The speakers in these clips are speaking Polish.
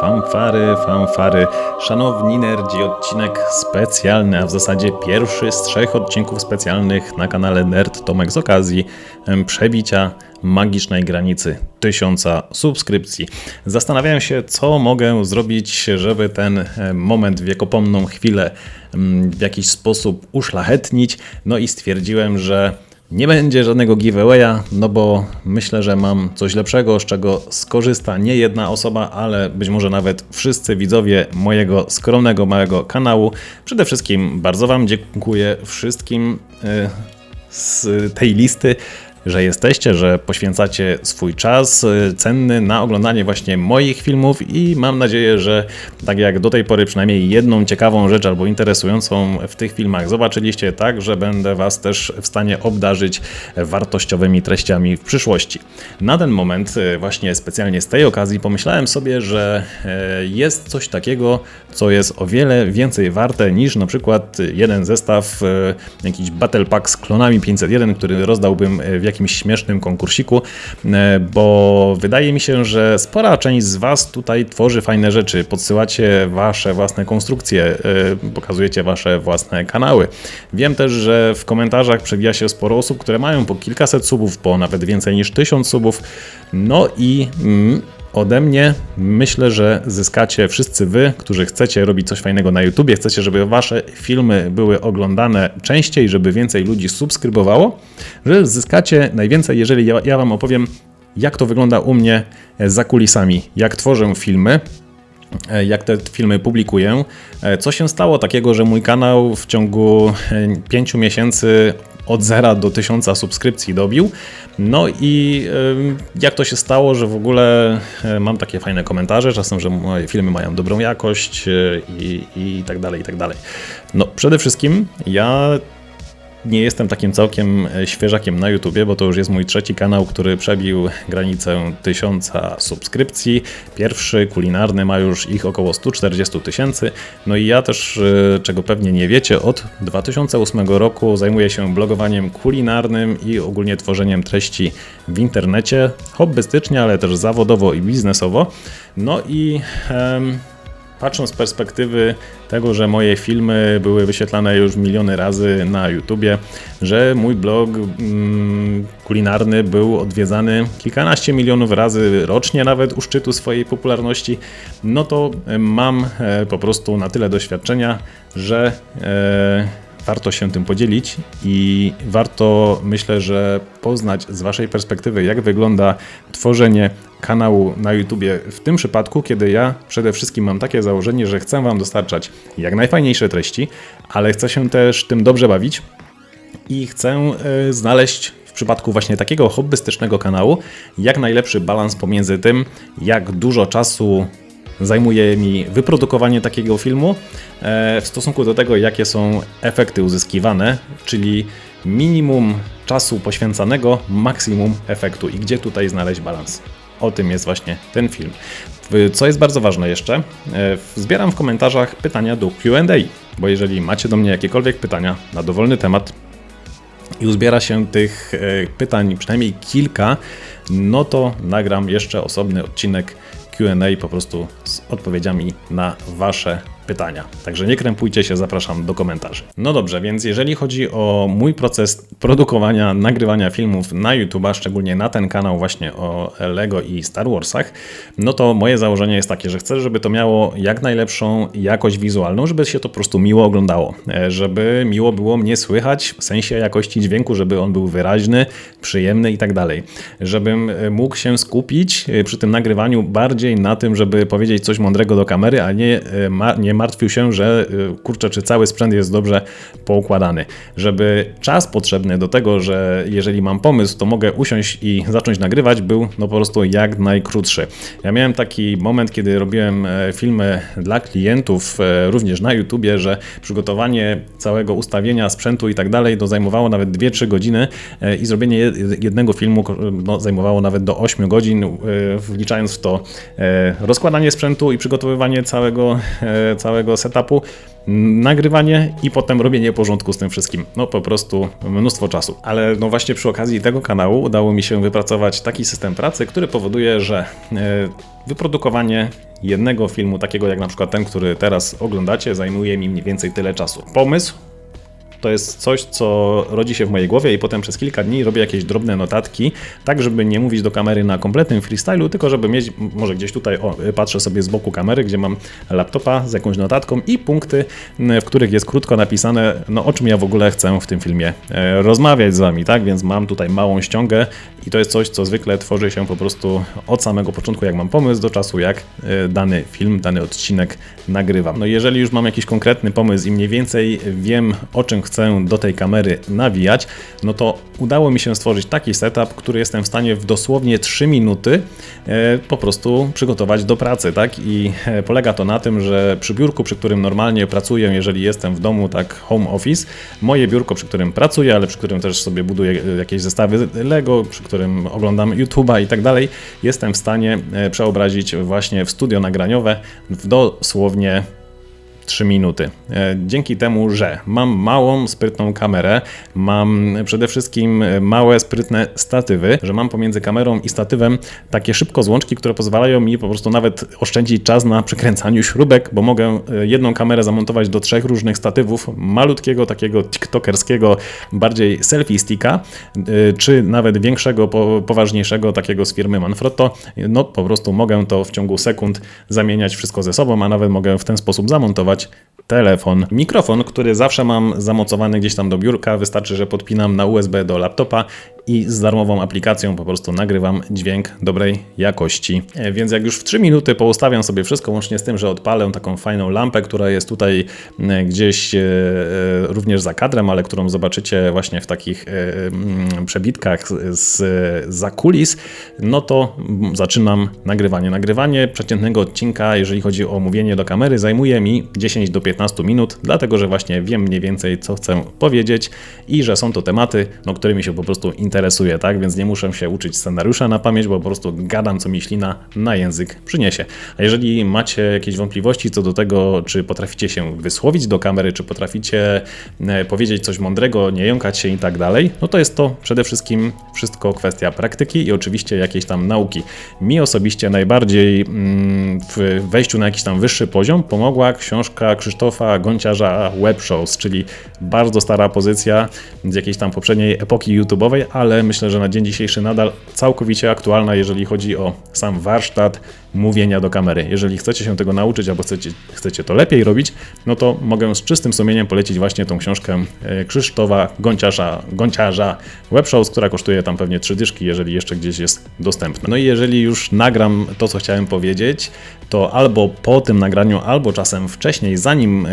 Fanfary, fanfary. Szanowni nerdzi, odcinek specjalny, a w zasadzie pierwszy z trzech odcinków specjalnych na kanale Nerd Tomek z okazji przebicia magicznej granicy tysiąca subskrypcji. Zastanawiałem się, co mogę zrobić, żeby ten moment, wiekopomną chwilę w jakiś sposób uszlachetnić. No i stwierdziłem, że nie będzie żadnego giveawaya, no bo myślę, że mam coś lepszego, z czego skorzysta nie jedna osoba, ale być może nawet wszyscy widzowie mojego skromnego, małego kanału. Przede wszystkim bardzo Wam dziękuję wszystkim y, z tej listy, że jesteście, że poświęcacie swój czas y, cenny na oglądanie właśnie moich filmów i mam nadzieję, że tak jak do tej pory przynajmniej jedną ciekawą rzecz albo interesującą w tych filmach zobaczyliście, tak, że będę Was też w stanie obdarzyć wartościowymi treściami w przyszłości. Na ten moment, y, właśnie specjalnie z tej okazji, pomyślałem sobie, że e, jest coś takiego, co jest o wiele więcej warte niż na przykład jeden zestaw, jakiś Battle Pack z klonami 501, który rozdałbym w jakimś śmiesznym konkursiku, e, bo wydaje mi się, że spora część z Was tutaj tworzy fajne rzeczy, podsyłacie Wasze własne konstrukcje, e, pokazujecie Wasze własne kanały. Wiem też, że w komentarzach przewija się sporo osób, które mają po kilkaset subów, po nawet więcej niż tysiąc subów, no i... Mm, Ode mnie. Myślę, że zyskacie wszyscy wy, którzy chcecie robić coś fajnego na YouTubie, chcecie, żeby wasze filmy były oglądane częściej, żeby więcej ludzi subskrybowało, że zyskacie najwięcej, jeżeli ja, ja wam opowiem, jak to wygląda u mnie za kulisami, jak tworzę filmy, jak te filmy publikuję. E, Co się stało takiego, że mój kanał w ciągu 5 miesięcy od 0 do 1000 subskrypcji dobił. No i jak to się stało, że w ogóle e, mam takie fajne komentarze, czasem, że moje filmy mają dobrą jakość e, i, i tak dalej, i tak dalej. No przede wszystkim ja nie jestem takim całkiem e, świeżakiem na YouTubie, bo to już jest mój trzeci kanał, który przebił granicę 1000 subskrypcji. Pierwszy kulinarny ma już ich około 140 tysięcy. No i ja też, e, czego pewnie nie wiecie, od 2008 roku zajmuję się blogowaniem kulinarnym i ogólnie tworzeniem treści w internecie, hobbystycznie, ale też zawodowo i biznesowo. No i em, Patrząc z perspektywy tego, że moje filmy były wyświetlane już miliony razy na YouTubie, że mój blog mm, kulinarny był odwiedzany kilkanaście milionów razy rocznie, nawet u szczytu swojej popularności, no to mam e, po prostu na tyle doświadczenia, że e, warto się tym podzielić i warto, myślę, że poznać z Waszej perspektywy, jak wygląda tworzenie kanału na YouTubie w tym przypadku, kiedy ja przede wszystkim mam takie założenie, że chcę Wam dostarczać jak najfajniejsze treści, ale chcę się też tym dobrze bawić i chcę e, znaleźć w przypadku właśnie takiego hobbystycznego kanału jak najlepszy balans pomiędzy tym, jak dużo czasu zajmuje mi wyprodukowanie takiego filmu e, w stosunku do tego, jakie są efekty uzyskiwane, czyli minimum czasu poświęcanego, maksimum efektu i gdzie tutaj znaleźć balans. O tym jest właśnie ten film. Co jest bardzo ważne jeszcze, e, zbieram w komentarzach pytania do QA, bo jeżeli macie do mnie jakiekolwiek pytania na dowolny temat, i uzbiera się tych e, pytań przynajmniej kilka, no to nagram jeszcze osobny odcinek QA po prostu z odpowiedziami na Wasze pytania. Także nie krępujcie się, zapraszam do komentarzy. No dobrze, więc jeżeli chodzi o mój proces produkowania, nagrywania filmów na YouTube'a, szczególnie na ten kanał właśnie o Lego i Star Warsach, no to moje założenie jest takie, że chcę, żeby to miało jak najlepszą jakość wizualną, żeby się to po prostu miło oglądało, e, żeby miło było mnie słychać w sensie jakości dźwięku, żeby on był wyraźny, przyjemny i tak dalej. Żebym e, mógł się skupić e, przy tym nagrywaniu bardziej na tym, żeby powiedzieć coś mądrego do kamery, a nie, nie martwił się, że e, kurczę, czy cały sprzęt jest dobrze poukładany. Żeby czas potrzebny do tego, że jeżeli mam pomysł, to mogę usiąść i zacząć nagrywać, był no po prostu jak najkrótszy. Ja miałem taki moment, kiedy robiłem e, filmy dla klientów, e, również na YouTubie, że przygotowanie całego ustawienia sprzętu i tak dalej, to zajmowało nawet 2-3 godziny e, i zrobienie jed- jednego filmu no, zajmowało nawet do 8 godzin, wliczając w to rozkładanie sprzętu i przygotowywanie całego, całego setupu, nagrywanie i potem robienie porządku z tym wszystkim. No po prostu mnóstwo czasu. Ale no właśnie przy okazji tego kanału udało mi się wypracować taki system pracy, który powoduje, że e, wyprodukowanie jednego filmu, takiego jak na przykład ten, który teraz oglądacie, zajmuje mi mniej więcej tyle czasu. Pomysł to jest coś, co rodzi się w mojej głowie i potem przez kilka dni robię jakieś drobne notatki, tak żeby nie mówić do kamery na kompletnym freestylu, tylko żeby mieć, może gdzieś tutaj, o, patrzę sobie z boku kamery, gdzie mam laptopa z jakąś notatką i punkty, w których jest krótko napisane, no o czym ja w ogóle chcę w tym filmie e, rozmawiać z Wami, tak? Więc mam tutaj małą ściągę i to jest coś, co zwykle tworzy się po prostu od samego początku, jak mam pomysł, do czasu, jak e, dany film, dany odcinek nagrywam. No jeżeli już mam jakiś konkretny pomysł i mniej więcej wiem, o czym chcę chcę do tej kamery nawijać, no to udało mi się stworzyć taki setup, który jestem w stanie w dosłownie 3 minuty e, po prostu przygotować do pracy, tak? I e, polega to na tym, że przy biurku, przy którym normalnie pracuję, jeżeli jestem w domu, tak home office, moje biurko, przy którym pracuję, ale przy którym też sobie buduję e, jakieś zestawy Lego, przy którym oglądam YouTube'a i tak dalej, jestem w stanie przeobrazić właśnie w studio nagraniowe w dosłownie 3 minuty. E, dzięki temu, że mam małą, sprytną kamerę, mam przede wszystkim e, małe, sprytne statywy, że mam pomiędzy kamerą i statywem takie szybko złączki, które pozwalają mi po prostu nawet oszczędzić czas na przykręcaniu śrubek, bo mogę e, jedną kamerę zamontować do trzech różnych statywów, malutkiego, takiego tiktokerskiego, bardziej selfie sticka, czy nawet większego, poważniejszego, takiego z firmy Manfrotto. No po prostu mogę to w ciągu sekund zamieniać wszystko ze sobą, a nawet mogę w ten sposób zamontować telefon. Mikrofon, który zawsze mam zamocowany gdzieś tam do biurka, wystarczy, że podpinam na USB do laptopa i z darmową aplikacją po prostu nagrywam dźwięk dobrej jakości. E, więc jak już w 3 minuty poustawiam sobie wszystko, łącznie z tym, że odpalę taką fajną lampę, która jest tutaj e, gdzieś e, również za kadrem, ale którą zobaczycie właśnie w takich mm, przebitkach z za kulis, no to zaczynam nagrywanie. Nagrywanie przeciętnego odcinka, jeżeli chodzi o mówienie do kamery, zajmuje mi 10 do 15 minut, dlatego że właśnie wiem mniej więcej, co chcę powiedzieć i że są to tematy, no, którymi się po prostu interesuję, tak? Więc nie muszę się uczyć scenariusza na pamięć, bo po prostu gadam, co mi ślina na język przyniesie. A jeżeli macie jakieś wątpliwości co do tego, czy potraficie się wysłowić do kamery, czy potraficie e, powiedzieć coś mądrego, nie jąkać się i tak dalej, no to jest to przede wszystkim wszystko kwestia praktyki i oczywiście jakiejś tam nauki. Mi osobiście najbardziej mm, w wejściu na jakiś tam wyższy poziom pomogła książka Krzysztofa Gonciarza Web Shows, czyli bardzo stara pozycja z jakiejś tam poprzedniej epoki YouTube'owej, ale myślę, że na dzień dzisiejszy nadal całkowicie aktualna, jeżeli chodzi o sam warsztat mówienia do kamery. Jeżeli chcecie się tego nauczyć albo chcecie, chcecie to lepiej robić, no to mogę z czystym sumieniem polecić właśnie tą książkę e, Krzysztofa Gonciarza, Gonciarza Webshows, która kosztuje tam pewnie trzy dyszki, jeżeli jeszcze gdzieś jest dostępna. No i jeżeli już nagram to, co chciałem powiedzieć, to albo po tym nagraniu, albo czasem wcześniej, zanim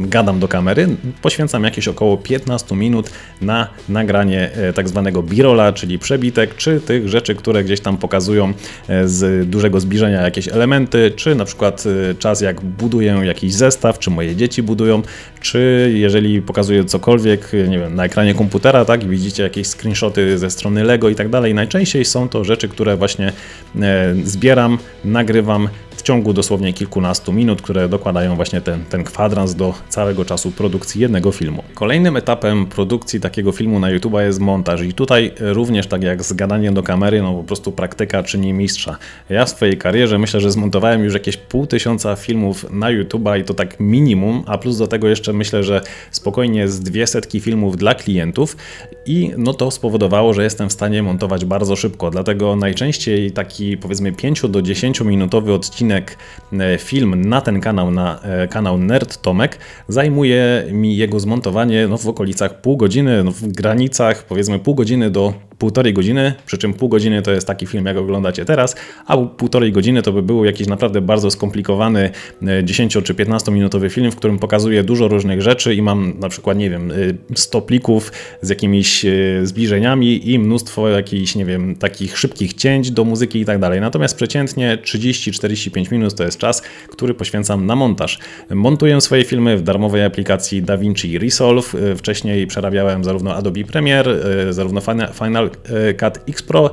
yy, gadam do kamery, poświęcam jakieś około 15 minut na nagranie yy, tak zwanego birola, czyli przebitek, czy tych rzeczy, które gdzieś tam pokazują yy, z dużego zbliżenia jakieś elementy, czy na przykład y, czas jak buduję jakiś zestaw, czy moje dzieci budują, czy jeżeli pokazuję cokolwiek, nie wiem, na ekranie komputera, tak, widzicie jakieś screenshoty ze strony Lego i tak dalej. Najczęściej są to rzeczy, które właśnie e, zbieram, nagrywam ciągu dosłownie kilkunastu minut, które dokładają właśnie ten, ten kwadrans do całego czasu produkcji jednego filmu. Kolejnym etapem produkcji takiego filmu na YouTube jest montaż i tutaj również tak jak z gadaniem do kamery, no po prostu praktyka czyni mistrza. Ja w swojej karierze myślę, że zmontowałem już jakieś pół tysiąca filmów na YouTube i to tak minimum, a plus do tego jeszcze myślę, że spokojnie z dwie setki filmów dla klientów i no to spowodowało, że jestem w stanie montować bardzo szybko, dlatego najczęściej taki powiedzmy 5 do 10 minutowy odcinek e, film na ten kanał, na e, kanał Nerd Tomek. Zajmuje mi jego zmontowanie no, w okolicach pół godziny, no, w granicach powiedzmy pół godziny do półtorej godziny, przy czym pół godziny to jest taki film, jak oglądacie teraz, a półtorej godziny to by był jakiś naprawdę bardzo skomplikowany 10 e, czy 15 minutowy film, w którym pokazuję dużo różnych rzeczy i mam na przykład, nie wiem, 100 plików z jakimiś zbliżeniami i mnóstwo jakichś, nie wiem, takich szybkich cięć do muzyki i tak dalej. Natomiast przeciętnie 30-45 minut to jest czas, który poświęcam na montaż. Montuję swoje filmy w darmowej aplikacji DaVinci Resolve. E, wcześniej przerabiałem zarówno Adobe Premiere, e, zarówno Final Final e, Cut X Pro,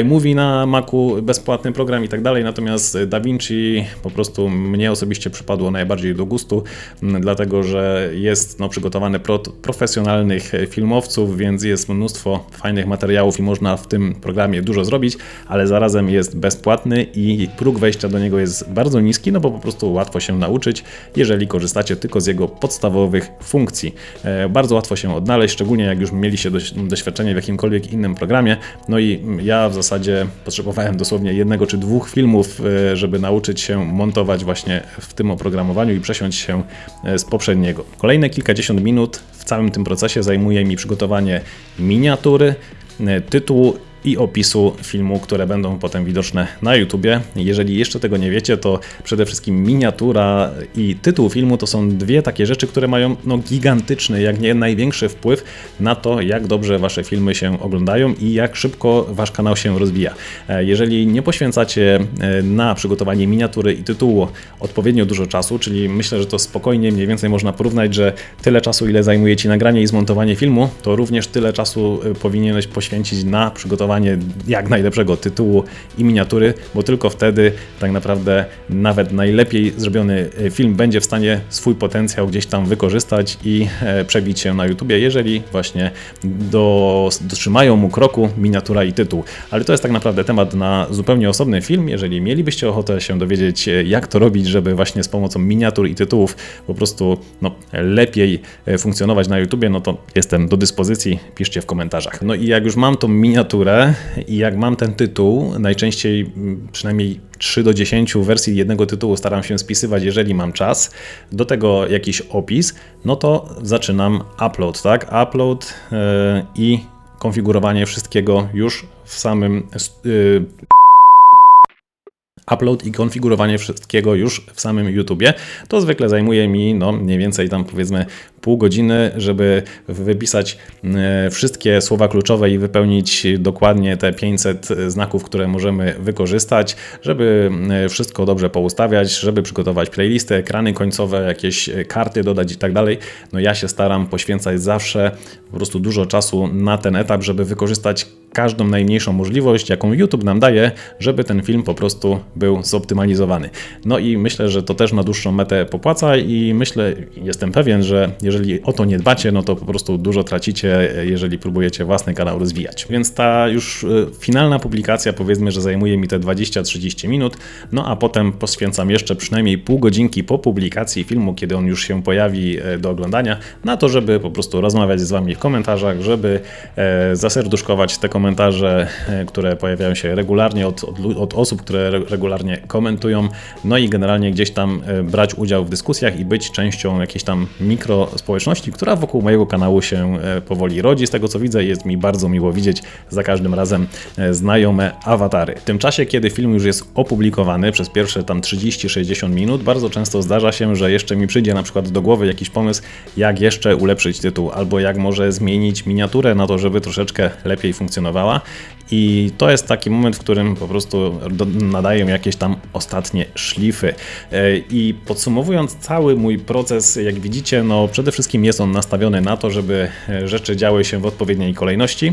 iMovie na Macu, bezpłatny program i tak dalej, natomiast DaVinci po prostu mnie osobiście przypadło najbardziej do gustu, dlatego że jest no, przygotowany pro, profesjonalnych filmowców, więc jest mnóstwo fajnych materiałów i można w tym programie dużo zrobić, ale zarazem jest bezpłatny i próg wejścia do niego jest bardzo niski, no bo po prostu łatwo się nauczyć, jeżeli korzystacie tylko z jego podstawowych funkcji. E, bardzo łatwo się odnaleźć, szczególnie jak już mieliście doświadczenie w jakimkolwiek innym programie. No i ja w zasadzie potrzebowałem dosłownie jednego czy dwóch filmów, e, żeby nauczyć się montować właśnie w tym oprogramowaniu i przesiąść się e, z poprzedniego. Kolejne kilkadziesiąt minut w całym tym procesie zajmuje mi przygotowanie miniatury, tytułu i opisu filmu, które będą potem widoczne na YouTubie. Jeżeli jeszcze tego nie wiecie, to przede wszystkim miniatura i tytuł filmu to są dwie takie rzeczy, które mają no, gigantyczny, jak nie największy wpływ na to, jak dobrze wasze filmy się oglądają i jak szybko wasz kanał się rozwija. E, jeżeli nie poświęcacie e, na przygotowanie miniatury i tytułu odpowiednio dużo czasu, czyli myślę, że to spokojnie mniej więcej można porównać, że tyle czasu, ile zajmuje ci nagranie i zmontowanie filmu, to również tyle czasu e, powinieneś poświęcić na przygotowanie jak najlepszego tytułu i miniatury, bo tylko wtedy tak naprawdę nawet najlepiej zrobiony e, film będzie w stanie swój potencjał gdzieś tam wykorzystać i e, przebić się na YouTubie, jeżeli właśnie do, dotrzymają mu kroku miniatura i tytuł. Ale to jest tak naprawdę temat na zupełnie osobny film. Jeżeli mielibyście ochotę się dowiedzieć, e, jak to robić, żeby właśnie z pomocą miniatur i tytułów po prostu no, lepiej funkcjonować na YouTubie, no to jestem do dyspozycji. Piszcie w komentarzach. No i jak już mam tą miniaturę, i jak mam ten tytuł, najczęściej przynajmniej 3 do 10 wersji jednego tytułu staram się spisywać, jeżeli mam czas, do tego jakiś opis, no to zaczynam upload, tak? Upload yy, i konfigurowanie wszystkiego już w samym yy, upload i konfigurowanie wszystkiego już w samym YouTubie. To zwykle zajmuje mi no, mniej więcej tam powiedzmy pół godziny, żeby wypisać e, wszystkie słowa kluczowe i wypełnić dokładnie te 500 znaków, które możemy wykorzystać, żeby e, wszystko dobrze poustawiać, żeby przygotować playlistę, ekrany końcowe, jakieś karty dodać i tak dalej. No ja się staram poświęcać zawsze po prostu dużo czasu na ten etap, żeby wykorzystać każdą najmniejszą możliwość, jaką YouTube nam daje, żeby ten film po prostu był zoptymalizowany. No i myślę, że to też na dłuższą metę popłaca i myślę, jestem pewien, że jeżeli o to nie dbacie, no to po prostu dużo tracicie, jeżeli próbujecie własny kanał rozwijać. Więc ta już y, finalna publikacja powiedzmy, że zajmuje mi te 20-30 minut, no a potem poświęcam jeszcze przynajmniej pół godzinki po publikacji filmu, kiedy on już się pojawi e, do oglądania, na to, żeby po prostu rozmawiać z Wami w komentarzach, żeby e, zaserduszkować te komentarze, e, które pojawiają się regularnie od, od, od osób, które regularnie komentują, no i generalnie gdzieś tam brać udział w dyskusjach i być częścią jakiejś tam mikro społeczności, która wokół mojego kanału się e, powoli rodzi. Z tego co widzę, jest mi bardzo miło widzieć za każdym razem e, znajome awatary. W tym czasie, kiedy film już jest opublikowany przez pierwsze tam 30-60 minut, bardzo często zdarza się, że jeszcze mi przyjdzie na przykład do głowy jakiś pomysł, jak jeszcze ulepszyć tytuł, albo jak może zmienić miniaturę na to, żeby troszeczkę lepiej I to jest taki moment, w którym po prostu nadaję jakieś tam ostatnie szlify. E, I podsumowując cały mój proces, jak widzicie, no przede wszystkim jest on nastawiony na to, żeby e, rzeczy działy się w odpowiedniej kolejności,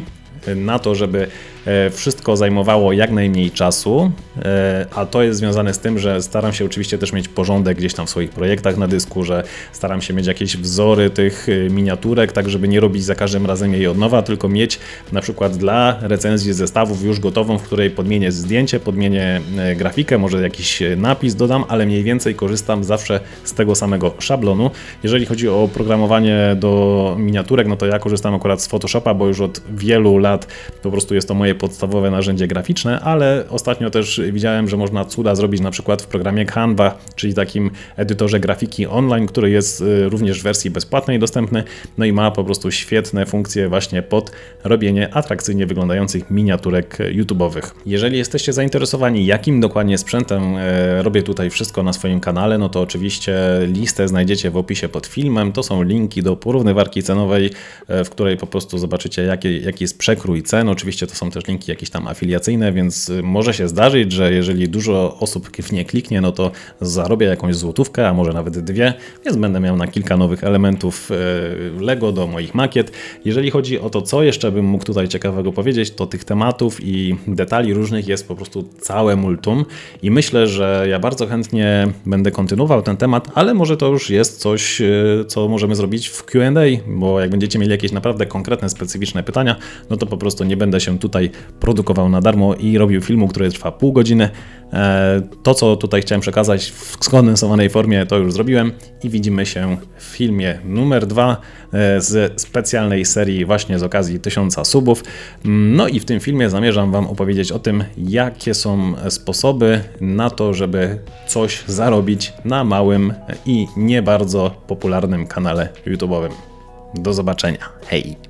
na to, żeby e, wszystko zajmowało jak najmniej czasu, e, a to jest związane z tym, że staram się oczywiście też mieć porządek gdzieś tam w swoich projektach na dysku, że staram się mieć jakieś wzory tych e, miniaturek, tak żeby nie robić za każdym razem jej od nowa, tylko mieć na przykład dla recenzji zestawów już gotową, w której podmienię zdjęcie, podmienię grafikę, może jakiś napis dodam, ale mniej więcej korzystam zawsze z tego samego szablonu. Jeżeli chodzi o programowanie do miniaturek, no to ja korzystam akurat z Photoshopa, bo już od wielu lat po prostu jest to moje podstawowe narzędzie graficzne, ale ostatnio też widziałem, że można cuda zrobić na przykład w programie Canva, czyli takim edytorze grafiki online, który jest y, również w wersji bezpłatnej dostępny, no i ma po prostu świetne funkcje właśnie pod robienie atrakcyjnie wyglądających miniaturek YouTube'owych. Jeżeli jesteście zainteresowani, jakim dokładnie sprzętem e, robię tutaj wszystko na swoim kanale, no to oczywiście listę znajdziecie w opisie pod filmem. To są linki do porównywarki cenowej, e, w której po prostu zobaczycie, jaki, jaki jest przekrój przekrój cen. Oczywiście to są też linki jakieś tam afiliacyjne, więc y, może się zdarzyć, że jeżeli dużo osób w nie kliknie, no to zarobię jakąś złotówkę, a może nawet dwie, więc będę miał na kilka nowych elementów y, Lego do moich makiet. Jeżeli chodzi o to, co jeszcze bym mógł tutaj ciekawego powiedzieć, to tych tematów i detali różnych jest po prostu całe multum i myślę, że ja bardzo chętnie będę kontynuował ten temat, ale może to już jest coś, y, co możemy zrobić w Q&A, bo jak będziecie mieli jakieś naprawdę konkretne, specyficzne pytania, no to po prostu nie będę się tutaj produkował na darmo i robił filmu, który trwa pół godziny. E, To, co tutaj chciałem przekazać w skondensowanej formie, to już zrobiłem i widzimy się w filmie numer dwa e, z specjalnej serii właśnie z okazji 1000 subów. No i w tym filmie zamierzam Wam opowiedzieć o tym, jakie są sposoby na to, żeby coś zarobić na małym i nie bardzo popularnym kanale YouTube'owym. Do zobaczenia. Hej!